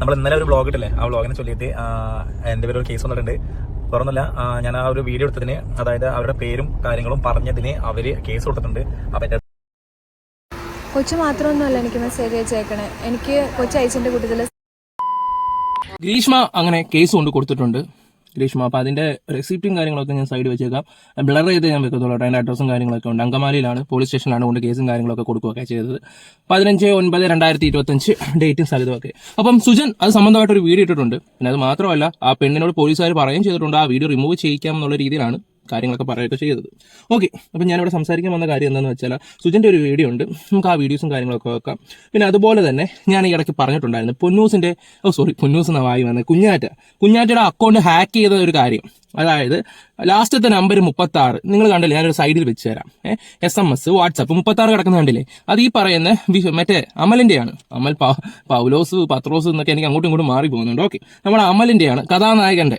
നമ്മൾ ഇന്നലെ ഒരു ബ്ലോഗ് ഇട്ടില്ലേ? ആ ബ്ലോഗിനെ ചൊല്ലിയിട്ട് എന്റെ എന്റെ പേര് ഒരു കേസ് വന്നിട്ടുണ്ട്. തുറന്നില്ല ഞാൻ ആ ഒരു വീഡിയോ എടുത്തതിന് അതായത് അവരുടെ പേരും കാര്യങ്ങളും പറഞ്ഞതിന് അവർ കേസ് കൊടുത്തിട്ടുണ്ട്. അപ്പൊ എന്റെ കൊച്ചു മാത്രമൊന്നുമല്ല എനിക്ക് മെസ്സേജ് അയച്ചേക്കണേ. എനിക്ക് കൊച്ചു അയച്ചിന്റെ കൂട്ടത്തിൽ ഗ്രീഷ്മ അങ്ങനെ കേസ് കൊണ്ട് കൊടുത്തിട്ടുണ്ട്. ഗ്രീഷ്മ അപ്പോൾ അതിന്റെ റെസിപ്റ്റും കാര്യങ്ങളൊക്കെ ഞാൻ സൈഡ് വെച്ചേക്കാം. ബ്ലർ ചെയ്ത് ഞാൻ വെക്കത്തുള്ളൂ. അതിന്റെ അഡ്രസ്സും കാര്യങ്ങളൊക്കെ ഉണ്ട്. അങ്കമാലിയിലാണ് പോലീസ് സ്റ്റേഷനിലാണ് കൊണ്ട് കേസും കാര്യങ്ങളൊക്കെ കൊടുക്കുകയൊക്കെ ചെയ്തത്. പതിനഞ്ച് ഒൻപത് രണ്ടായിരത്തി ഇരുപത്തഞ്ച് ഡേറ്റും സ്ഥലത്തുമൊക്കെ അപ്പം സുജൻ അത് സംബന്ധമായിട്ട് ഒരു വീഡിയോ ഇട്ടിട്ടുണ്ട്. പിന്നെ അത് മാത്രമല്ല ആ പെണ്ണിനോട് പോലീസുകാർ പറയുകയും ചെയ്തിട്ടുണ്ട് ആ വീഡിയോ റിമൂവ് ചെയ്യിക്കാം എന്നുള്ള രീതിയിലാണ് കാര്യങ്ങളൊക്കെ പറയുകയൊക്കെ ചെയ്തത്. ഓക്കെ അപ്പം ഞാനിവിടെ സംസാരിക്കാൻ വന്ന കാര്യം എന്താണെന്ന് വെച്ചാൽ സുജന്റെ ഒരു വീഡിയോ ഉണ്ട്. നമുക്ക് ആ വീഡിയോസും കാര്യങ്ങളൊക്കെ വെക്കാം. പിന്നെ അതുപോലെ തന്നെ ഞാൻ ഈ ഇടയ്ക്ക് പറഞ്ഞിട്ടുണ്ടായിരുന്നു പൊന്നൂസിന്റെ ഓ സോറി പൊന്നൂസ് എന്ന വായി വന്നത് കുഞ്ഞാറ്റ. കുഞ്ഞാറ്റയുടെ അക്കൗണ്ട് ഹാക്ക് ചെയ്ത ഒരു കാര്യം. അതായത് ലാസ്റ്റത്തെ നമ്പർ മുപ്പത്തി ആറ് നിങ്ങൾ കണ്ടില്ലേ? ഞാനൊരു സൈഡിൽ വെച്ച് തരാം എസ് എം എസ് വാട്സപ്പ് മുപ്പത്തി ആറ് കിടക്കുന്ന കണ്ടില്ലേ? അത് ഈ പറയുന്ന മറ്റേ അമലിന്റെയാണ്. അമൽ പൗലോസ് പത്രോസ് എന്നൊക്കെ എനിക്ക് അങ്ങോട്ടും ഇങ്ങോട്ടും മാറി പോകുന്നുണ്ട്. ഓക്കെ നമ്മുടെ അമലിന്റെയാണ്. കഥാനായകന്റെ.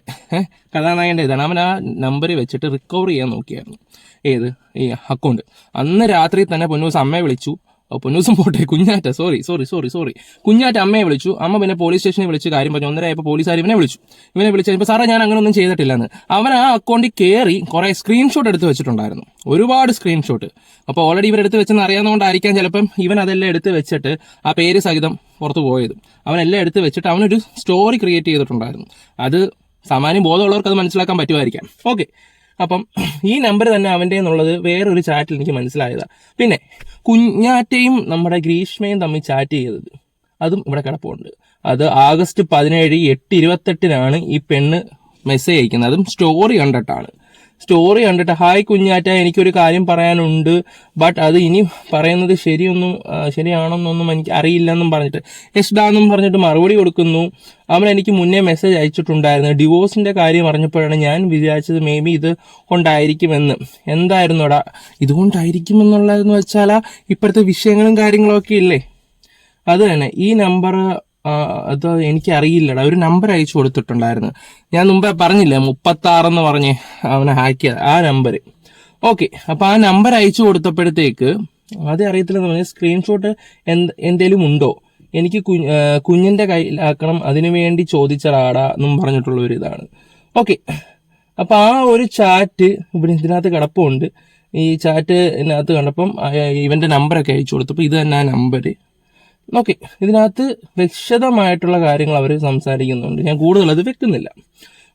കഥാനായകന്റെ ഇതാണ് അവൻ ആ നമ്പർ വെച്ചിട്ട് റിക്കവർ ചെയ്യാൻ നോക്കിയായിരുന്നു. ഏത്? ഈ അക്കൗണ്ട് അന്ന് രാത്രി തന്നെ പൊന്നൂസ് അമ്മയെ വിളിച്ചു. പൊന്നൂസും പോട്ടെ Kunjatta sorry sorry sorry sorry Kunjatta അമ്മയെ വിളിച്ചു. അമ്മ പിന്നെ പോലീസ് സ്റ്റേഷനിൽ വിളിച്ച് കാര്യം പറഞ്ഞു. ഒന്നര ആയപ്പോൾ പോലീസുകാർ ഇവനെ വിളിച്ചു. ഇവനെ വിളിച്ചു കഴിഞ്ഞപ്പോൾ സാറേ ഞാൻ അങ്ങനെ ഒന്നും ചെയ്തിട്ടില്ലെന്ന്. അവൻ ആ അക്കൗണ്ടിൽ കയറി കുറേ സ്ക്രീൻഷോട്ട് എടുത്ത് വെച്ചിട്ടുണ്ടായിരുന്നു. ഒരുപാട് സ്ക്രീൻഷോട്ട് അപ്പോൾ ഓൾറെഡി ഇവർ എടുത്ത് വെച്ചെന്ന് അറിയാവുന്നതുകൊണ്ടായിരിക്കാം ചിലപ്പം ഇവൻ അതെല്ലാം എടുത്ത് വെച്ചിട്ട് ആ പേര് സഹിതം പുറത്തു പോയത്. അവനെല്ലാം എടുത്ത് വെച്ചിട്ട് അവനൊരു സ്റ്റോറി ക്രിയേറ്റ് ചെയ്തിട്ടുണ്ടായിരുന്നു. അത് സാമാന്യം ബോധമുള്ളവർക്ക് അത് മനസ്സിലാക്കാൻ പറ്റുമായിരിക്കാം. ഓക്കെ അപ്പം ഈ നമ്പർ തന്നെ അവന്റെ എന്നുള്ളത് വേറൊരു ചാറ്റിൽ എനിക്ക് മനസ്സിലായതാണ് പിന്നെ കുഞ്ഞാറ്റയും നമ്മുടെ ഗ്രീഷ്മയും തമ്മിൽ ചാറ്റ് ചെയ്തത്. അതും ഇവിടെ കിടപ്പുണ്ട്. അത് ആഗസ്റ്റ് പതിനേഴ് എട്ട് ഇരുപത്തെട്ടിനാണ് ഈ പെണ്ണ് മെസ്സേജ് അയക്കുന്നത്. അതും സ്റ്റോറി കണ്ടിട്ടാണ്. സ്റ്റോറി കണ്ടിട്ട് ഹായ് കുഞ്ഞാറ്റ എനിക്കൊരു കാര്യം പറയാനുണ്ട്. ബട്ട് അത് ഇനി പറയുന്നത് ശരിയൊന്നും ശരിയാണെന്നൊന്നും എനിക്ക് അറിയില്ലെന്നും പറഞ്ഞിട്ട്. എസ്ഡാന്നും പറഞ്ഞിട്ട് മറുപടി കൊടുക്കുന്നു. അവൻ എനിക്ക് മുന്നേ മെസ്സേജ് അയച്ചിട്ടുണ്ടായിരുന്നു. ഡിവോഴ്സിന്റെ കാര്യം അറിഞ്ഞപ്പോഴാണ് ഞാൻ വിചാരിച്ചത് മേ ബി ഇത് കൊണ്ടായിരിക്കുമെന്ന്. എന്തായിരുന്നുടാ ഇതുകൊണ്ടായിരിക്കും എന്നുള്ളതെന്ന് വെച്ചാൽ ഇപ്പോഴത്തെ വിഷയങ്ങളും കാര്യങ്ങളും ഒക്കെ ഇല്ലേ? അത് തന്നെ. ഈ നമ്പർ അത് എനിക്ക് അറിയില്ലടാ ഒരു നമ്പർ അയച്ചു കൊടുത്തിട്ടുണ്ടായിരുന്നു. ഞാൻ മുമ്പേ പറഞ്ഞില്ലേ മുപ്പത്തി എന്ന് പറഞ്ഞ് അവനെ ഹാക്ക് ചെയ്ത ആ നമ്പർ ഓക്കെ അപ്പൊ ആ നമ്പർ അയച്ചു കൊടുത്തപ്പോഴത്തേക്ക് അത് അറിയത്തില്ലെന്ന് പറഞ്ഞ സ്ക്രീൻഷോട്ട് എന്ത് എന്തേലും ഉണ്ടോ? എനിക്ക് കുഞ്ഞ് ആ, കുഞ്ഞിന്റെ കയ്യിലാക്കണം അതിനു വേണ്ടി ചോദിച്ചടാടാ എന്നും പറഞ്ഞിട്ടുള്ള ഒരു ഇതാണ്. ഓക്കെ അപ്പൊ ആ ഒരു ചാറ്റ് ഇവിടെ ഇതിനകത്ത് കിടപ്പുണ്ട്. ഈ ചാറ്റ് ഇതിനകത്ത് കണ്ടപ്പം ഇവന്റെ നമ്പറൊക്കെ അയച്ചു കൊടുത്തപ്പോൾ ഇത് തന്നെ ആ നമ്പർ ഓക്കെ ഇതിനകത്ത് വിശദമായിട്ടുള്ള കാര്യങ്ങൾ അവർ സംസാരിക്കുന്നുണ്ട്. ഞാൻ കൂടുതൽ അത് വെക്കുന്നില്ല.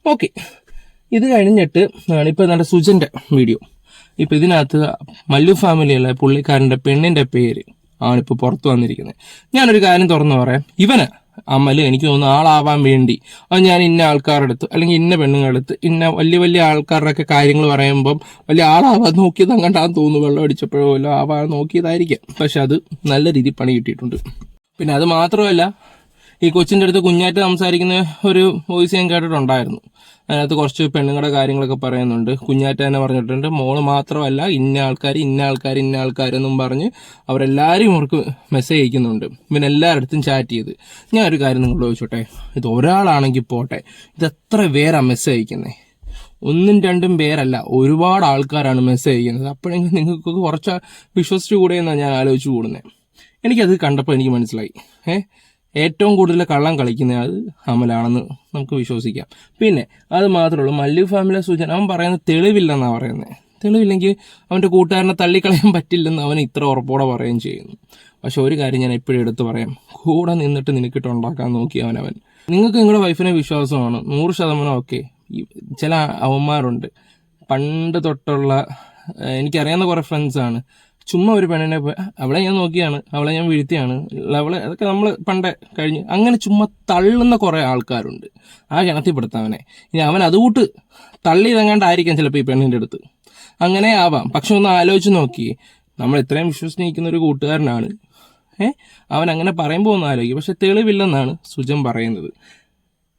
ഓക്കെ ഇത് കഴിഞ്ഞിട്ട് ഇപ്പോൾ നല്ല സുജന്റെ വീഡിയോ. ഇപ്പം ഇതിനകത്ത് മല്ലു ഫാമിലിയിലെ പുള്ളിക്കാരന്റെ പെണ്ണിന്റെ പേര് ആണിപ്പോൾ പുറത്തു വന്നിരിക്കുന്നത്. ഞാനൊരു കാര്യം തുറന്നു പറയാം. ഇവന് അമൽ എനിക്ക് തോന്നുന്നു ആളാവാൻ വേണ്ടി. അത് ഞാൻ ഇന്ന ആൾക്കാരുടെ അടുത്ത് അല്ലെങ്കിൽ ഇന്ന പെണ്ണുങ്ങളുടെ അടുത്ത് ഇന്ന വലിയ വലിയ ആൾക്കാരുടെ ഒക്കെ കാര്യങ്ങൾ പറയുമ്പം വലിയ ആളാവാൻ നോക്കിയത് അങ്ങോട്ടാന്ന് തോന്നുന്നു. വെള്ളം അടിച്ചപ്പോഴോ വല്ലോ ആവാൻ നോക്കിയതായിരിക്കാം. പക്ഷെ അത് നല്ല രീതിയിൽ പണി കിട്ടിയിട്ടുണ്ട്. പിന്നെ അത് മാത്രമല്ല ഈ കൊച്ചിന്റെ അടുത്ത് കുഞ്ഞായിട്ട് സംസാരിക്കുന്ന ഒരു വോയിസ് ഞാൻ കേട്ടിട്ടുണ്ടായിരുന്നു. അതിനകത്ത് കുറച്ച് പെണ്ണുങ്ങളുടെ കാര്യങ്ങളൊക്കെ പറയുന്നുണ്ട്. കുഞ്ഞാറ്റ തന്നെ പറഞ്ഞിട്ടുണ്ട്. മോൾ മാത്രമല്ല ഇന്ന ആൾക്കാർ ഇന്ന ആൾക്കാർ ഇന്ന ആൾക്കാരെന്നും പറഞ്ഞ് അവരെല്ലാവരും അവർക്ക് മെസ്സേജ് അയക്കുന്നുണ്ട്. പിന്നെ എല്ലാവരുടെ ചാറ്റ് ചെയ്ത്. ഞാൻ ഒരു കാര്യം നിങ്ങളോട് ചോദിച്ചോട്ടെ? ഇത് ഒരാളാണെങ്കിൽ പോട്ടെ. ഇത് എത്ര പേരാ മെസ്സേജ് അയക്കുന്നത് ഒന്നും രണ്ടും പേരല്ല ഒരുപാട് ആൾക്കാരാണ് മെസ്സേജ് അയക്കുന്നത്. അപ്പോഴെങ്കിലും നിങ്ങൾക്ക് കുറച്ച് വിശ്വസിച്ചു കൂടെ എന്നാണ് ഞാൻ ആലോചിച്ചു കൂടുന്നത് എനിക്കത് കണ്ടപ്പോൾ എനിക്ക് മനസ്സിലായി. ഏ? ഏറ്റവും കൂടുതൽ കള്ളം കളിക്കുന്ന അത് അമലാണെന്ന് നമുക്ക് വിശ്വസിക്കാം. പിന്നെ അത് മാത്രമേ മല്ലു ഫാമിലെ സൂചന അവൻ പറയുന്നത് തെളിവില്ലെന്നാണ് പറയുന്നത് തെളിവില്ലെങ്കിൽ അവന്റെ കൂട്ടുകാരനെ തള്ളിക്കളയാൻ പറ്റില്ലെന്ന് അവൻ ഇത്ര ഉറപ്പോടെ പറയുകയും ചെയ്യുന്നു. പക്ഷെ ഒരു കാര്യം ഞാൻ എപ്പോഴും എടുത്തു പറയാം. കൂടെ നിന്നിട്ട് നിനക്കിട്ട് ഉണ്ടാക്കാൻ നോക്കി അവനവൻ നിങ്ങൾക്ക് നിങ്ങളുടെ വൈഫിനെ വിശ്വാസമാണ്. നൂറ് ശതമാനം ഓക്കെ. ചില അവന്മാരുണ്ട്. പണ്ട് തൊട്ടുള്ള എനിക്കറിയാവുന്ന കുറെ ഫ്രണ്ട്സാണ് ചുമ്മാ ഒരു പെണ്ണിനെ പോയി അവളെ ഞാൻ നോക്കിയാണ് അവളെ ഞാൻ വീഴ്ത്തിയാണ് അവളെ അതൊക്കെ നമ്മൾ പണ്ടേ കഴിഞ്ഞ് അങ്ങനെ ചുമ്മാ തള്ളുന്ന കുറെ ആൾക്കാരുണ്ട്. ആ കിണത്തിൽപ്പെടുത്താം ഇനി അവൻ അതുകൂട്ട് തള്ളി ഇതങ്ങാണ്ടായിരിക്കാം ചിലപ്പോൾ ഈ പെണ്ണിന്റെ അടുത്ത്. അങ്ങനെ ആവാം. പക്ഷെ ഒന്ന് ആലോചിച്ച് നോക്കി. നമ്മൾ ഇത്രയും വിശ്വസിച്ചിരിക്കുന്ന ഒരു കൂട്ടുകാരനാണ്. ഏ? അവൻ അങ്ങനെ പറയുമ്പോൾ ഒന്ന് ആലോചിക്കും. പക്ഷെ തെളിവില്ലെന്നാണ് സുജൻ പറയുന്നത്.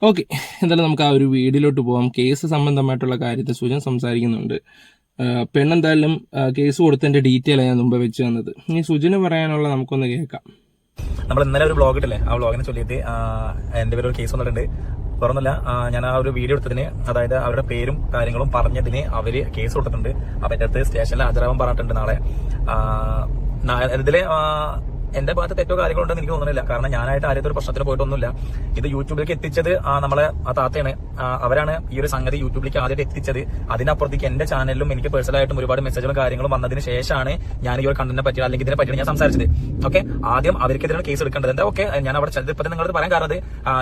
ഓക്കെ. എന്തായാലും നമുക്ക് ആ ഒരു വീഡിയോയിലോട്ട് പോകാം കേസ് സംബന്ധമായിട്ടുള്ള കാര്യത്തെ സുജൻ സംസാരിക്കുന്നുണ്ട്. പെണ്ണെന്തായാലും കേസ് കൊടുത്തതിന്റെ ഡീറ്റെയിൽ ഞാൻ മുമ്പ് വെച്ച് തന്നത്. ഇനി സുജന് പറയാനുള്ള നമുക്കൊന്ന് കേൾക്കാം. നമ്മൾ ഇന്നലെ ഒരു ബ്ലോഗ് ഇട്ടില്ലേ? ആ ബ്ലോഗിനെ ചൊല്ലിയിട്ട് എന്റെ പേര് ഒരു കേസ് വന്നിട്ടുണ്ട്. തുറന്നില്ല ഞാൻ ആ ഒരു വീഡിയോ എടുത്തതിന് അതായത് അവരുടെ പേരും കാര്യങ്ങളും പറഞ്ഞതിന് അവർ കേസ് കൊടുത്തിട്ടുണ്ട്. അപ്പൊ എന്റെ അടുത്ത് സ്റ്റേഷനിൽ ഹാജരാവാൻ പറഞ്ഞിട്ടുണ്ട് നാളെ. ഇതിൽ എന്റെ ഭാഗത്ത് തെറ്റോ കാര്യങ്ങളോ ഉണ്ടെന്ന് എനിക്ക് തോന്നുന്നില്ല. കാരണം ഞാനായിട്ട് ആരും ഒരു പ്രശ്നത്തിൽ പോയിട്ടൊന്നുമില്ല. ഇത് യൂട്യൂബിലേക്ക് എത്തിച്ചത് ആ, നമ്മളെ ആ താത്തയാണ്. അവരാണ് ഈ ഒരു സംഗതി യൂട്യൂബിലേക്ക് ആദ്യമായിട്ട് എത്തിച്ചത്. അതിനപ്പുറത്തേക്ക് എന്റെ ചാനലിലും എനിക്ക് പേഴ്സണലായിട്ടും ഒരുപാട് മെസ്സേജുകളും കാര്യങ്ങളും വന്നതിന് ശേഷമാണ് ഞാൻ ഈ ഒരു കണ്ടന്റിനെ പറ്റി അല്ലെങ്കിൽ ഇതിനെ പറ്റി ഞാൻ സംസാരിച്ചത്. ഓക്കെ ആദ്യം അവർക്കെതിരെയാണ് കേസ് എടുക്കേണ്ടത്. എന്താ ഓക്കെ ഞാൻ അവിടെ ഇപ്പൊ നിങ്ങളത് പറയാൻ കാരണം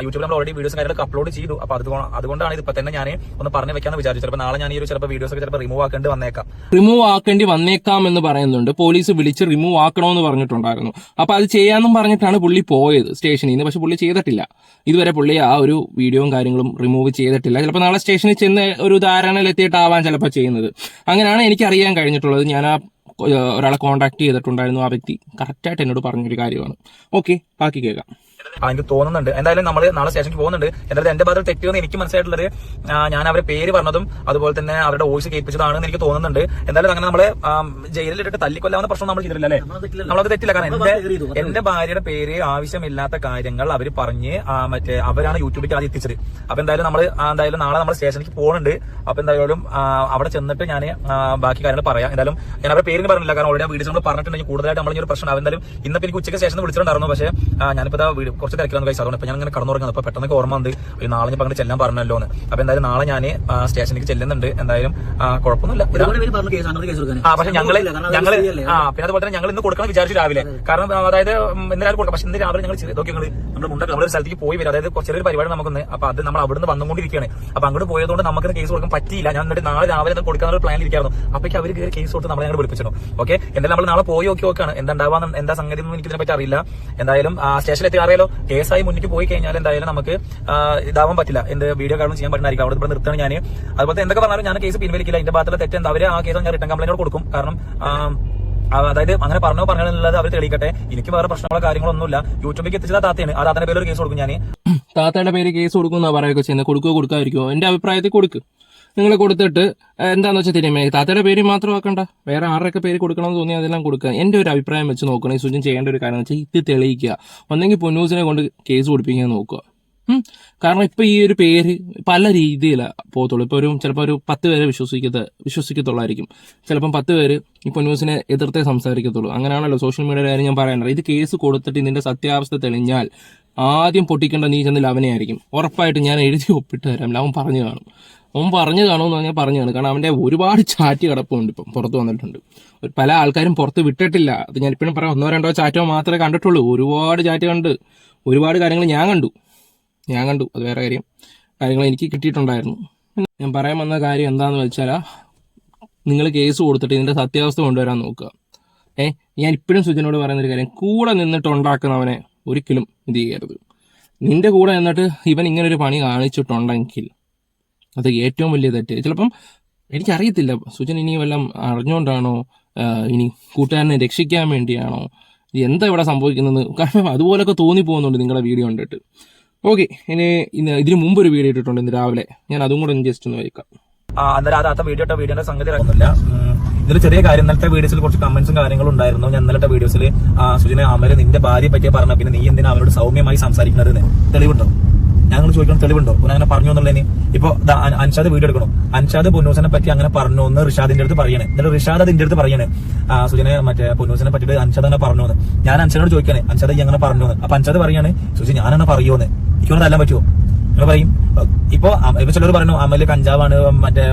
യൂട്യൂബിൽ നമ്മൾ ഓൾറെഡി വീഡിയോസ് കാര്യങ്ങളൊക്കെ അപ്ലോഡ് ചെയ്തു. അപ്പൊ അതുകൊ- അതുകൊണ്ടാണ് ഇപ്പൊ തന്നെ ഞാൻ ഒന്ന് പറഞ്ഞു വെക്കാന്ന് വിചാരിച്ചു ചിലപ്പോൾ നാളെ ഞാൻ ഈ ഒരു ചിലപ്പോൾ വീഡിയോസ് ഒക്കെ ചിലപ്പോൾ റിമൂവ് ആക്കേണ്ടി വന്നേക്കാം. റിമൂവ് ആക്കേണ്ടി വന്നേക്കാം എന്ന് പറയുന്നുണ്ട്. പോലീസ് വിളിച്ച് റിമൂവ് ആക്കണമെന്ന് പറഞ്ഞിട്ടുണ്ടായിരുന്നു. അപ്പൊ അത് ചെയ്യാന്നും പറഞ്ഞിട്ടാണ് പുള്ളി പോയത് സ്റ്റേഷനിൽ നിന്ന്. പക്ഷെ പുള്ളി ചെയ്തിട്ടില്ല. ഇതുവരെ പുള്ളി ആ ഒരു വീഡിയോയും കാര്യങ്ങളും റിമൂവ് ചെയ്തിട്ടില്ല. ചിലപ്പോൾ നാളെ സ്റ്റേഷനിൽ ചെന്ന് ഒരു ധാരണയിലെത്തിയിട്ടാവാൻ ചിലപ്പോൾ ചെയ്യുന്നത്. അങ്ങനെയാണ് എനിക്ക് അറിയാൻ കഴിഞ്ഞിട്ടുള്ളത്. ഞാൻ ആ ഒരാളെ കോൺടാക്ട് ചെയ്തിട്ടുണ്ടായിരുന്നു. ആ വ്യക്തി കറക്റ്റായിട്ട് എന്നോട് പറഞ്ഞൊരു കാര്യമാണ്. ഓക്കെ ബാക്കി കേൾക്കാം. എനിക്ക് തോന്നുന്നുണ്ട്. എന്തായാലും നമ്മൾ നാളെ സ്റ്റേഷനിൽ പോകുന്നുണ്ട്. എന്തായാലും എന്റെ ഭാഗത്ത് തെറ്റുമെന്ന് എനിക്ക് മനസ്സിലായിട്ടുള്ളത് ഞാൻ അവരെ പേര് പറഞ്ഞതും അതുപോലെ തന്നെ അവരുടെ വോയിസ് കേൾപ്പിച്ചതാണെന്ന് എനിക്ക് തോന്നുന്നുണ്ട്. എന്തായാലും അങ്ങനെ നമ്മളെ ജയിലിലിട്ട് തല്ലിക്കൊല്ലാവുന്ന പ്രശ്നം നമ്മൾ ചെയ്തിട്ടില്ല അല്ലേ? നമ്മളത് തെറ്റില്ല. കാരണം എന്റെ എന്റെ ഭാര്യയുടെ പേര് ആവശ്യമില്ലാത്ത കാര്യങ്ങൾ അവർ പറഞ്ഞ് മറ്റേ അവരാണ് യൂട്യൂബിലേക്ക് ആദ്യം എത്തിച്ചത്. അപ്പൊ എന്തായാലും നമ്മൾ എന്തായാലും നാളെ നമ്മൾ സ്റ്റേഷനിലേക്ക് പോകുന്നുണ്ട്. അപ്പൊ എന്തായാലും അവിടെ ചെന്നിട്ട് ഞാൻ ബാക്കി കാര്യങ്ങൾ പറയാം. എന്തായാലും ഞാൻ അവരുടെ പേരിന് പറഞ്ഞില്ല കാരണം ഓൾറെഡി വീഡിയോസ് നമ്മൾ പറഞ്ഞിട്ടുണ്ടെങ്കിൽ കൂടുതലായിട്ട് നമ്മൾ ഒരു പ്രശ്നം എന്തായാലും ഇന്നിപ്പോ എനിക്ക് ഉച്ചയ്ക്ക് ശേഷം വിളിച്ചിട്ടുണ്ടായിരുന്നു. പക്ഷേ ഞാനിപ്പോ വീഡിയോ വീട് കുറച്ച് തിരക്കിലാണ് കഴിച്ചു അതുകൊണ്ട് ഇപ്പൊ ഞാൻ അങ്ങനെ കടന്നുറങ്ങുന്നത് അപ്പൊ പെട്ടെന്ന് ഓർമ്മ ഉണ്ട് ഒരു നാളെ ഞാൻ അങ്ങോട്ട് ചെല്ലാൻ പറഞ്ഞല്ലോ എന്ന് അപ്പൊ എന്തായാലും നാളെ ഞാൻ സ്റ്റേഷനിലേക്ക് ചെല്ലുന്നുണ്ട്. എന്തായാലും കുഴപ്പമൊന്നുമില്ല. അങ്ങനെ കൊടുക്കാൻ. ആ പക്ഷെ ഞങ്ങൾ ആ പിന്നെ അതുപോലെ തന്നെ ഞങ്ങൾ ഇന്ന് കൊടുക്കണം വിചാരിച്ചു രാവിലെ. കാരണം അതായത് എന്തായാലും കൊടുക്കാം പക്ഷെ ഇന്ന് രാവിലെ ഞങ്ങൾ നോക്കി ഞങ്ങൾ നമ്മൾ മുണ്ട നമ്മളൊരു സ്ഥലത്തേക്ക് പോയി വരും. അതായത് ചെറിയൊരു പരിപാടി നമുക്കൊന്ന് അപ്പൊ അത് നമ്മൾ അവിടുന്ന് വന്നുകൊണ്ടിരിക്കുകയാണ്. അപ്പൊ അങ്ങോട്ട് പോയതുകൊണ്ട് നമുക്ക് കേസ് കൊടുക്കാൻ പറ്റിയില്ല. ഞാൻ എന്നിട്ട് നാളെ രാവിലെ അത് കൊടുക്കാനുള്ള പ്ലാൻ ഇരിക്കായിരുന്നു അപ്പോഴേക്ക് അവർ കയറി കേസ് കൊടുത്ത് നമ്മളെ ഞങ്ങൾ വിളിപ്പിച്ചിരുന്നു ഓക്കെ എന്തായാലും നമ്മൾ നാളെ പോയി നോക്കി നോക്കാണ്. എന്താ ഉണ്ടാവാന്ന് എന്താ സംഗതി ഒന്നും എനിക്ക് ഇതിനെപ്പറ്റി അറിയില്ല. എന്തായാലും സ്റ്റേഷനിലെത്തി അറിയാലോ. കേസായി മുന്നിട്ട് പോയി കഴിഞ്ഞാൽ എന്തായാലും നമുക്ക് ഇതാവാൻ പറ്റില്ല. എന്ത് വീഡിയോ കാരണം ചെയ്യാൻ പറ്റുന്നതായിരിക്കും. അവിടെ ഇവിടെ നിർത്തണം ഞാൻ അതുപോലെ എന്തൊക്കെ പറഞ്ഞാലും ഞാൻ കേസ് പിൻവലിക്കില്ല. എന്റെ ഭാഗത്തുള്ള തെറ്റ് എന്താ? അവർ ആ കേസ് ഞാൻ റിട്ടേൺ കംപ്ലൈന്റ് കൊടുക്കും. കാരണം അതായത് അങ്ങനെ പറഞ്ഞോ പറഞ്ഞുള്ളത് അവർ തെളിയിക്കട്ടെ. എനിക്ക് വേറെ പ്രശ്നങ്ങളോ കാര്യങ്ങളോ ഒന്നുമില്ല യൂട്യൂബിലേക്ക് എത്തിച്ചത് ആ താത്തയാണ്. ആ താത്തന്റെ പേര് കേസ് കൊടുക്കും ഞാൻ താത്തയുടെ പേര് കേസ് കൊടുക്കും എന്നാ പറയുക ചെയ്യുന്നത് കൊടുക്കുക കൊടുക്കാതിരിക്കുമോ എന്റെ അഭിപ്രായത്തിൽ കൊടുക്ക്. നിങ്ങൾ കൊടുത്തിട്ട് എന്താണെന്ന് വെച്ചാൽ തിരുമേ താത്തയുടെ പേര് മാത്രം ആക്കണ്ട. വേറെ ആരുടെയൊക്കെ പേര് കൊടുക്കണമെന്ന് തോന്നി അതെല്ലാം കൊടുക്കുക. എന്റെ ഒരു അഭിപ്രായം വെച്ച് നോക്കണേ സുജൻ ചെയ്യേണ്ട ഒരു കാര്യം വെച്ചാൽ ഇത് തെളിയിക്കുക. ഒന്നെങ്കിൽ പൊന്നൂസിനെ കൊണ്ട് കേസ് കൊടുപ്പിക്കാൻ നോക്കുക. കാരണം ഇപ്പൊ ഈ ഒരു പേര് പല രീതിയിലാണ് പോകത്തുള്ളൂ. ഇപ്പൊ ഒരു ചിലപ്പോൾ ഒരു പത്ത് പേരെ വിശ്വസിക്കത്ത വിശ്വസിക്കത്തുള്ളായിരിക്കും. ചിലപ്പം പത്ത് പേര് ഈ പൊന്നൂസിനെ എതിർത്തേ സംസാരിക്കത്തുള്ളൂ. അങ്ങനെയാണല്ലോ സോഷ്യൽ മീഡിയയുടെ കാര്യം ഞാൻ പറയാനുള്ളത് ഇത് കേസ് കൊടുത്തിട്ട് ഇതിന്റെ സത്യാവസ്ഥ തെളിഞ്ഞാൽ ആദ്യം പൊട്ടിക്കേണ്ട നീ ചെന്ന് ലവനെയായിരിക്കും ഉറപ്പായിട്ട് ഞാൻ എഴുതി ഒപ്പിട്ട് തരാം. ലവൻ പറഞ്ഞു കാണും. അവൻ പറഞ്ഞു കാണുമെന്ന് പറഞ്ഞു കാണും. കാരണം അവന്റെ ഒരുപാട് ചാറ്റ് കിടപ്പുണ്ട് ഇപ്പം പുറത്ത് വന്നിട്ടുണ്ട്. പല ആൾക്കാരും പുറത്ത് വിട്ടിട്ടില്ല. അത് ഞാൻ ഇപ്പോഴും പറയാം. ഒന്നോ രണ്ടോ ചാറ്റോ മാത്രമേ കണ്ടിട്ടുള്ളൂ. ഒരുപാട് ചാറ്റ് കണ്ട്. ഒരുപാട് കാര്യങ്ങൾ ഞാൻ കണ്ടു. ഞാൻ കണ്ടു. അത് വേറെ കാര്യം. കാര്യങ്ങൾ എനിക്ക് കിട്ടിയിട്ടുണ്ടായിരുന്നു. ഞാൻ പറയാൻ വന്ന കാര്യം എന്താണെന്ന് വെച്ചാൽ നിങ്ങൾ കേസ് കൊടുത്തിട്ട് ഇതിന്റെ സത്യാവസ്ഥ കൊണ്ടുവരാൻ നോക്കുക. ഏ ഞാൻ ഇപ്പോഴും സുജനോട് പറയുന്നൊരു കാര്യം. കൂടെ നിന്നിട്ട് ഉണ്ടാക്കുന്നവനെ ഒരിക്കലും ഇത് ചെയ്യരുത് നിന്റെ കൂടെ നിന്നിട്ട് ഇവൻ ഇങ്ങനൊരു പണി കാണിച്ചിട്ടുണ്ടെങ്കിൽ അത് ഏറ്റവും വലിയ തെറ്റ്. ചിലപ്പം എനിക്കറിയത്തില്ല. സുജൻ ഇനി വല്ലതും അറിഞ്ഞുകൊണ്ടാണോ ഇനി കൂട്ടുകാരനെ രക്ഷിക്കാൻ വേണ്ടിയാണോ? എന്താ ഇവിടെ സംഭവിക്കുന്നത്? കാരണം അതുപോലൊക്കെ തോന്നി പോകുന്നുണ്ട് നിങ്ങളുടെ വീഡിയോ കണ്ടിട്ട്. ഓക്കെ ഇനി ഇന്ന് ഇതിന് മുമ്പ് ഒരു വീഡിയോ ഇട്ടിട്ടുണ്ട് ഇന്ന് രാവിലെ. ഞാൻ അതും കൂടെ ജസ്റ്റ് ഒന്ന് വയ്ക്കാം അന്നേരം അതാത്ത വീഡിയോ വീഡിയോ സംഗതി ഇറങ്ങുന്നില്ല. ഇതിൽ ചെറിയ കാര്യം ഇന്നലത്തെ വീഡിയോസിൽ കുറച്ച് കമന്റ്സും കാര്യങ്ങളും ഉണ്ടായിരുന്നു. ഞാൻ ഇന്നലത്തെ വീഡിയോസിൽ സുജിനെ അമര് നിന്റെ ഭാര്യയെ പറ്റിയ പറഞ്ഞ പിന്നെ നീ എന്തിനാ അവരോട് സൗമ്യമായി സംസാരിക്കുന്നത് തെളിവുണ്ടോ? ഞങ്ങൾ ചോദിക്കണം തെളിവുണ്ടോ? പൊന്നു അങ്ങനെ പറഞ്ഞു എന്നുള്ളതിന്. ഇപ്പൊ അൻഷാദ് വീഡിയോ എടുക്കണം. അൻഷാദ് പൊന്നൂസിനെ പറ്റി അങ്ങനെ പറഞ്ഞു എന്ന് റിഷാദിന്റെ അടുത്ത് പറയണേ. എന്നിട്ട് റിഷാദ് അതിന്റെ അടുത്ത് പറയണേ. സുജിനെ മറ്റേ പൊന്നൂസിനെ പറ്റിയിട്ട് അൻഷാദ് അങ്ങനെ പറഞ്ഞു ഞാൻ അൻഷാദിനോട് ചോദിക്കണേ. അൻഷാദ് അങ്ങനെ പറഞ്ഞു അപ്പൊ അൻഷാദ് പറയാണ് സുജി ഞാനെന്നെ പറയുമെന്ന് എനിക്കൊന്നും തല്ലാൻ പറ്റുമോ നിങ്ങൾ പറയും. ഇപ്പൊ ഇപ്പൊ ചിലർ പറഞ്ഞു അമൽ കഞ്ചാവാണ് മറ്റേ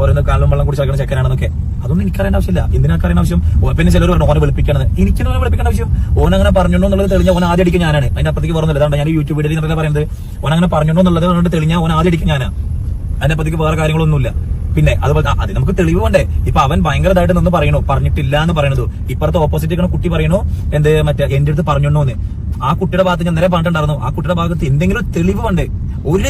ഓരോന്ന് കാലും വെള്ളം കുടിച്ച് കളിക്കുന്ന ചെക്കനാണെന്നൊക്കെ. അതൊന്നും എനിക്കറിയേണ്ട ആവശ്യമില്ല. എന്തിനാ അറിയേണ്ട ആവശ്യം? പിന്നെ ചിലർ പറഞ്ഞു ഓനെ വിളിപ്പിക്കണത് എനിക്ക് ഓനെ വിളിപ്പിക്കേണ്ട ആവശ്യം? ഓൻ അങ്ങനെ പറഞ്ഞു എന്നുള്ളത് തെളിഞ്ഞ ഓൻ ആദ്യം അടിക്കും ഞാനാണ്. അതിന്റെ അപ്പത്തേക്ക് പറഞ്ഞില്ല അതാണ് ഞാൻ യൂട്യൂബ് വീഡിയോയിൽ നിന്നൊക്കെ പറയുന്നത് ഓൻ അങ്ങനെ പറഞ്ഞു എന്നുള്ളത് കൊണ്ട് തെളിഞ്ഞ ഓൻ ആദ്യം അടിക്കും ഞാനാ. അതിന്റെ അപ്പത്തേക്ക് വേറെ കാര്യങ്ങളൊന്നുമില്ല. പിന്നെ അതുപോലെ അത് നമുക്ക് തെളിവ് വേണ്ടേ? ഇപ്പൊ അവൻ ഭയങ്കരമായിട്ട് നിന്ന് പറയണു പറഞ്ഞിട്ടില്ല എന്ന് പറയണത് ഇപ്പുറത്തെ ഓപ്പോസിറ്റ് കുട്ടി പറയണു എന്ത് മറ്റേ എന്റെ അടുത്ത് പറഞ്ഞോന്ന് ആ കുട്ടിയുടെ ഭാഗത്ത് ഞാൻ നേരെ പറഞ്ഞിട്ടുണ്ടായിരുന്നു ആ കുട്ടിയുടെ ഭാഗത്ത് എന്തെങ്കിലും തെളിവ് ഉണ്ട് ഒരു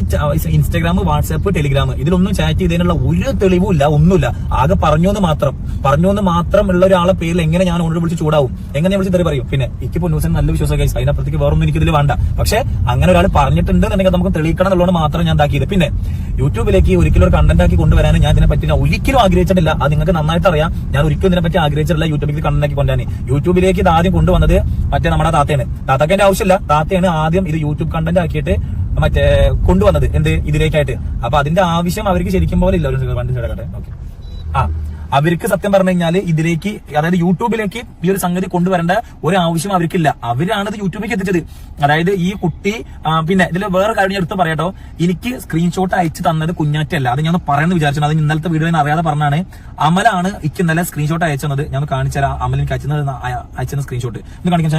ഇൻസ്റ്റാഗ്രാം വാട്സാപ്പ് ടെലിഗ്രാം ഇതിലൊന്നും ചാറ്റ് ചെയ്തതിനുള്ള ഒരു തെളിവും ഇല്ല ഒന്നുമില്ല. ആകെ പറഞ്ഞു എന്ന് മാത്രം. പറഞ്ഞു എന്ന് മാത്രം ഉള്ള ഒരാളെ പേരിൽ എങ്ങനെ ഞാൻ ഓണോട് വിളിച്ച് ചൂടാവും? എങ്ങനെ വിളിച്ച് തെറി പറയും? പിന്നെ എനിക്ക് ന്യൂസിന് നല്ല വിശ്വാസം കഴിച്ചു അതിനപ്പുറത്തേക്ക് വേറൊന്നും എനിക്ക് ഇതിൽ വേണ്ട. പക്ഷെ അങ്ങനെ ഒരാൾ പറഞ്ഞിട്ടുണ്ട് എന്നുണ്ടെങ്കിൽ നമുക്ക് തെളിയിക്കണം എന്നുള്ളത് മാത്രം ഞാൻ ഇതാക്കിയത്. പിന്നെ യൂട്യൂബിലേക്ക് ഒരിക്കലും ഒരു കണ്ടന്റ് ആക്കി കൊണ്ടുവരാനും ഞാൻ ഇതിനെ പറ്റി ഒരിക്കലും ആഗ്രഹിച്ചിട്ടില്ല. അത് നിങ്ങൾക്ക് നന്നായിട്ട് അറിയാം. ഞാൻ ഒരിക്കലും ഇതിനെ പറ്റി ആഗ്രഹിച്ചിട്ടില്ല യൂട്യൂബിലേക്ക് കണ്ടന്റ് ആക്കി കൊണ്ടുവരാൻ. യൂട്യൂബിലേക്ക് ഇത് ആദ്യം കൊണ്ടുവന്നത് മറ്റേ നമ്മുടെ താത്തയാണ്. താത്താക്കേണ്ട ആവശ്യമില്ല. താത്തയാണ് ആദ്യം ഇത് യൂട്യൂബ് കണ്ടന്റ് ആക്കിയിട്ട് മറ്റേ കൊണ്ടുവന്നത്. എന്ത്? ഇതിലേക്കായിട്ട്. അപ്പൊ അതിന്റെ ആവശ്യം അവർക്ക് ശരിക്കും പോലെ ഇല്ല. ഒരു ചേട്ടട്ടെ ഓക്കെ ആ അവർക്ക് സത്യം പറഞ്ഞു കഴിഞ്ഞാൽ ഇതിലേക്ക് അതായത് യൂട്യൂബിലേക്ക് ഈ ഒരു സംഗതി കൊണ്ടുവരേണ്ട ഒരു ആവശ്യം അവർക്കില്ല. അവരാണ് ഇത് യൂട്യൂബിലേക്ക് എത്തിച്ചത്. അതായത് ഈ കുട്ടി പിന്നെ ഇതിൽ വേറെ കാര്യം ഞാൻ എടുത്ത് പറയാട്ടോ. എനിക്ക് സ്ക്രീൻഷോട്ട് അയച്ചു തന്നത് കുഞ്ഞാറ്റല്ല അത് ഞാൻ പറയുന്നത് പറയാന്ന് വിചാരിച്ചു അത് ഇന്നലത്തെ വീഡിയോ അറിയാതെ പറഞ്ഞാണ്. അമലാണ് എനിക്ക് ഇന്നലെ സ്ക്രീൻഷോട്ട് അയച്ചത്. ഞാൻ കാണിച്ചാൽ അമലിന് അയച്ചത് അയച്ചത് സ്ക്രീൻഷോട്ട് ഒന്ന് കാണിക്കാൻ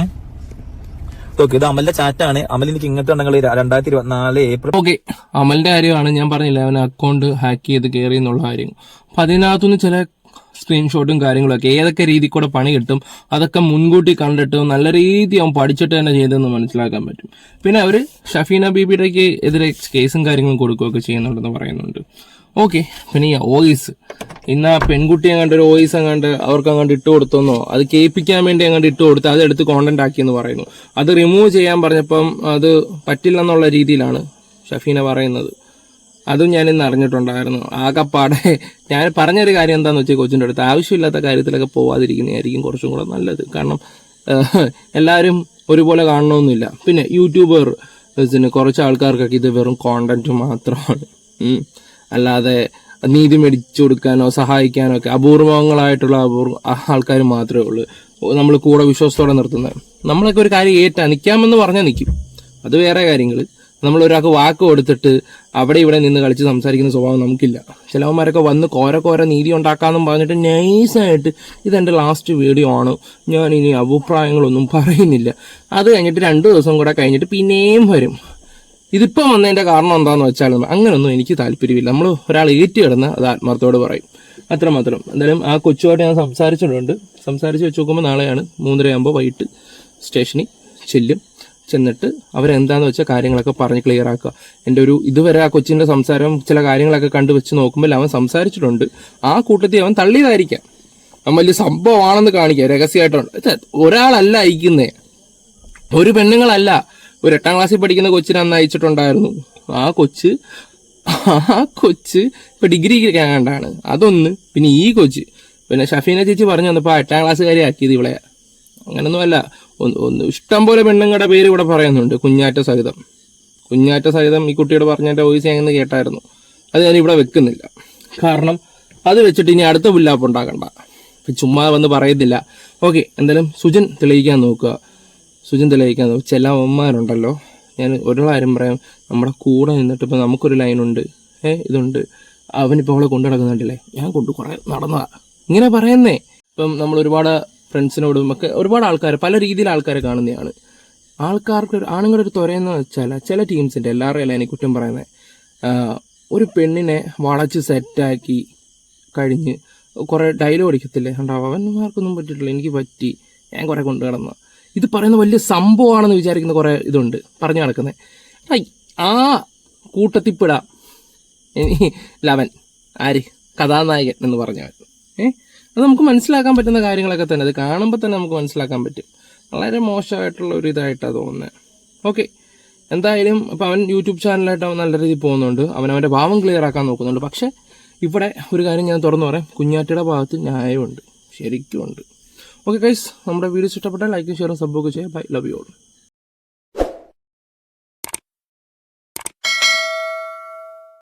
ഓക്കെ ഇത് അമലിന്റെ ചാറ്റാണ് അമൽ എനിക്ക് ഇങ്ങനത്തെ രണ്ടായിരത്തി ഇരുപത്തിനാല് ഏപ്രിൽ. ഓക്കെ അമലിന്റെ കാര്യമാണ് ഞാൻ പറഞ്ഞില്ല അവൻ അക്കൗണ്ട് ഹാക്ക് ചെയ്ത് കയറി എന്നുള്ള കാര്യം. അപ്പൊ അതിനകത്തുനിന്ന് ചില സ്ക്രീൻഷോട്ടും കാര്യങ്ങളൊക്കെ ഏതൊക്കെ രീതിയിൽ കൂടെ പണി കിട്ടും അതൊക്കെ മുൻകൂട്ടി കണ്ടിട്ട് നല്ല രീതി അവൻ പഠിച്ചിട്ട് തന്നെ ചെയ്തെന്ന് മനസ്സിലാക്കാൻ പറ്റും. പിന്നെ അവർ ഷഫീന ബീബിയുടെക്ക് എതിരെ കേസും കാര്യങ്ങളും കൊടുക്കുകയൊക്കെ ചെയ്യുന്നുണ്ടെന്ന് പറയുന്നുണ്ട്. ഓക്കെ പിന്നെ ഈ വോയിസ് ഇന്ന് ആ പെൺകുട്ടി അങ്ങാണ്ട് ഒരു വോയിസ് അങ്ങാണ്ട് അവർക്ക് അങ്ങാണ്ട് ഇട്ട് കൊടുത്തെന്നോ അത് കേൾപ്പിക്കാൻ വേണ്ടി അങ്ങാണ്ട് ഇട്ട് കൊടുത്ത് അത് എടുത്ത് കോണ്ടന്റ് ആക്കിയെന്ന് പറയുന്നു. അത് റിമൂവ് ചെയ്യാൻ പറഞ്ഞപ്പം അത് പറ്റില്ലെന്നുള്ള രീതിയിലാണ് ഷഫീന പറയുന്നത്. അതും ഞാൻ ഇന്ന് അറിഞ്ഞിട്ടുണ്ടായിരുന്നു. ആകെപ്പാടെ ഞാൻ പറഞ്ഞൊരു കാര്യം എന്താണെന്ന് വെച്ചാൽ കൊച്ചിന്റെ അടുത്ത് ആവശ്യമില്ലാത്ത കാര്യത്തിലൊക്കെ പോവാതിരിക്കുന്നതായിരിക്കും കുറച്ചും കൂടെ നല്ലത്. കാരണം എല്ലാവരും ഒരുപോലെ കാണണമെന്നില്ല പിന്നെ യൂട്യൂബർ കുറച്ച് ആൾക്കാർക്കൊക്കെ ഇത് വെറും കോണ്ടന്റ് മാത്രമാണ്. അല്ലാതെ നീതി മേടിച്ചു കൊടുക്കാനോ സഹായിക്കാനോ ഒക്കെ അപൂർവങ്ങളായിട്ടുള്ള അപൂർവ ആൾക്കാർ മാത്രമേ ഉള്ളൂ. നമ്മൾ കൂടെ വിശ്വാസത്തോടെ നിർത്തുന്നത് നമ്മളൊക്കെ ഒരു കാര്യം ഏറ്റാ നിൽക്കാമെന്ന് പറഞ്ഞാൽ നിൽക്കും അത് വേറെ കാര്യങ്ങൾ നമ്മൾ ഒരാൾക്ക് വാക്ക് കൊടുത്തിട്ട് അവിടെ ഇവിടെ നിന്ന് കളിച്ച് സംസാരിക്കുന്ന സ്വഭാവം നമുക്കില്ല. ചിലവന്മാരൊക്കെ വന്ന് കോര കോര നീതി ഉണ്ടാക്കാമെന്നും പറഞ്ഞിട്ട് നൈസായിട്ട് ഇതെന്റെ ലാസ്റ്റ് വീഡിയോ ആണ്. ഞാൻ ഇനി അഭിപ്രായങ്ങളൊന്നും പറയുന്നില്ല. അത് കഴിഞ്ഞിട്ട് രണ്ട് ദിവസം കൂടെ കഴിഞ്ഞിട്ട് പിന്നെയും വരും. ഇതിപ്പം വന്നതിന്റെ കാരണം എന്താണെന്ന് വെച്ചാൽ അങ്ങനെയൊന്നും എനിക്ക് താല്പര്യമില്ല. നമ്മൾ ഒരാൾ ഏറ്റു കിടന്ന് അത് ആത്മാർത്ഥത്തോട് പറയും. അത്രമാത്രം. എന്തായാലും ആ കൊച്ചുമായിട്ട് ഞാൻ സംസാരിച്ചിട്ടുണ്ട്. സംസാരിച്ച് വെച്ച് നോക്കുമ്പോൾ നാളെയാണ് മൂന്നരയാകുമ്പോൾ വൈകിട്ട് സ്റ്റേഷനിൽ ചെല്ലും. ചെന്നിട്ട് അവരെന്താന്ന് വെച്ചാൽ കാര്യങ്ങളൊക്കെ പറഞ്ഞ് ക്ലിയർ ആക്കുക. എന്റെ ഒരു ഇതുവരെ ആ കൊച്ചിന്റെ സംസാരം ചില കാര്യങ്ങളൊക്കെ കണ്ടു വെച്ച് നോക്കുമ്പോൾ അവൻ സംസാരിച്ചിട്ടുണ്ട്. ആ കൂട്ടത്തിൽ അവൻ തള്ളിയതായിരിക്കാം. അവൻ വലിയ സംഭവമാണെന്ന് കാണിക്കുക രഹസ്യമായിട്ടുണ്ട് ഒരാളല്ല അയക്കുന്നേ. ഒരു പെണ്ണുങ്ങളല്ല. ഒരു എട്ടാം ക്ലാസ്സിൽ പഠിക്കുന്ന കൊച്ചിനെ അന്ന് അയച്ചിട്ടുണ്ടായിരുന്നു. ആ കൊച്ച് ആ കൊച്ച് ഇപ്പൊ ഡിഗ്രി കണ്ടാണ് അതൊന്ന് പിന്നെ ഈ കൊച്ച്. പിന്നെ ഷഫീന ചേച്ചി പറഞ്ഞു വന്നപ്പോ ആ എട്ടാം ക്ലാസ്സുകാരെ ആക്കിയത് ഇവിടെ അങ്ങനൊന്നും അല്ല ഒന്ന് ഇഷ്ടം പോലെ പെണ്ണുങ്ങളുടെ പേര് ഇവിടെ പറയുന്നുണ്ട് കുഞ്ഞാറ്റ സഹിതം കുഞ്ഞാറ്റ സഹിതം ഈ കുട്ടിയോട് പറഞ്ഞതിന്റെ വോയിസ് ഞാൻ കേട്ടായിരുന്നു. അത് ഞാൻ ഇവിടെ വെക്കുന്നില്ല. കാരണം അത് വെച്ചിട്ട് ഇനി അടുത്ത പുല്ലാപ്പ് ഉണ്ടാക്കണ്ട. ചുമ്മാ വന്ന് പറയുന്നില്ല. ഓക്കെ എന്തായാലും സുജൻ തെളിയിക്കാൻ നോക്കുക. സുജൻ തെളിയിക്കാൻ ചില അമ്മമാരുണ്ടല്ലോ ഞാൻ ഒരു കാര്യം പറയാം. നമ്മുടെ കൂടെ നിന്നിട്ട് ഇപ്പം നമുക്കൊരു ലൈനുണ്ട്. ഏ ഇതുണ്ട്. അവനിപ്പോൾ അവളെ കൊണ്ടു നടക്കുന്നുണ്ടല്ലേ? ഞാൻ കൊണ്ട് കുറേ നടന്നതാ. ഇങ്ങനെ പറയുന്നേ. ഇപ്പം നമ്മൾ ഒരുപാട് ഫ്രണ്ട്സിനോടും ഒക്കെ ഒരുപാട് ആൾക്കാർ പല രീതിയിൽ ആൾക്കാരെ കാണുന്നതാണ്. ആൾക്കാർക്ക് ആണുങ്ങളുടെ ഒരു തുരയെന്ന് വെച്ചാൽ ചില ടീംസിന്റെ എല്ലാവരുടെയും അല്ല എനിക്ക് കുറ്റം പറയുന്നത് ഒരു പെണ്ണിനെ വളച്ച് സെറ്റാക്കി കഴിഞ്ഞ് കുറേ ഡയലോഗ് അടിക്കത്തില്ലേ? ഉണ്ടാവും അവന്മാർക്കൊന്നും പറ്റിയിട്ടില്ല. എനിക്ക് പറ്റി. ഞാൻ കുറേ കൊണ്ടു കിടന്ന ഇത് പറയുന്ന വലിയ സംഭവമാണെന്ന് വിചാരിക്കുന്ന കുറേ ഇതുണ്ട് പറഞ്ഞു നടക്കുന്നത് ആ കൂട്ടത്തിപ്പിടാം ലവൻ ആര് കഥാനായകൻ എന്ന് പറഞ്ഞവൻ. ഏ? അത് നമുക്ക് മനസ്സിലാക്കാൻ പറ്റുന്ന കാര്യങ്ങളൊക്കെ തന്നെ. അത് കാണുമ്പോൾ തന്നെ നമുക്ക് മനസ്സിലാക്കാൻ പറ്റും. വളരെ മോശമായിട്ടുള്ള ഒരു ഇതായിട്ടാണ് തോന്നുന്നത് ഓക്കെ. എന്തായാലും ഇപ്പം അവൻ യൂട്യൂബ് ചാനലായിട്ട് അവൻ നല്ല രീതിയിൽ പോകുന്നുണ്ട്. അവൻ അവന്റെ ഭാവം ക്ലിയർ ആക്കാൻ നോക്കുന്നുണ്ട്. പക്ഷേ ഇവിടെ ഒരു കാര്യം ഞാൻ തുറന്നു പറയാം. കുഞ്ഞാറ്റയുടെ ഭാഗത്ത് ന്യായമുണ്ട്. ശരിക്കും ഉണ്ട് ഓക്കെ ഗൈസ് നമ്മുടെ വീഡിയോസ് ഇഷ്ടപ്പെട്ടാൽ ലൈക്കും ഷെയറും സബ്ബൊക്കെ ചെയ്യാം. Bye love you all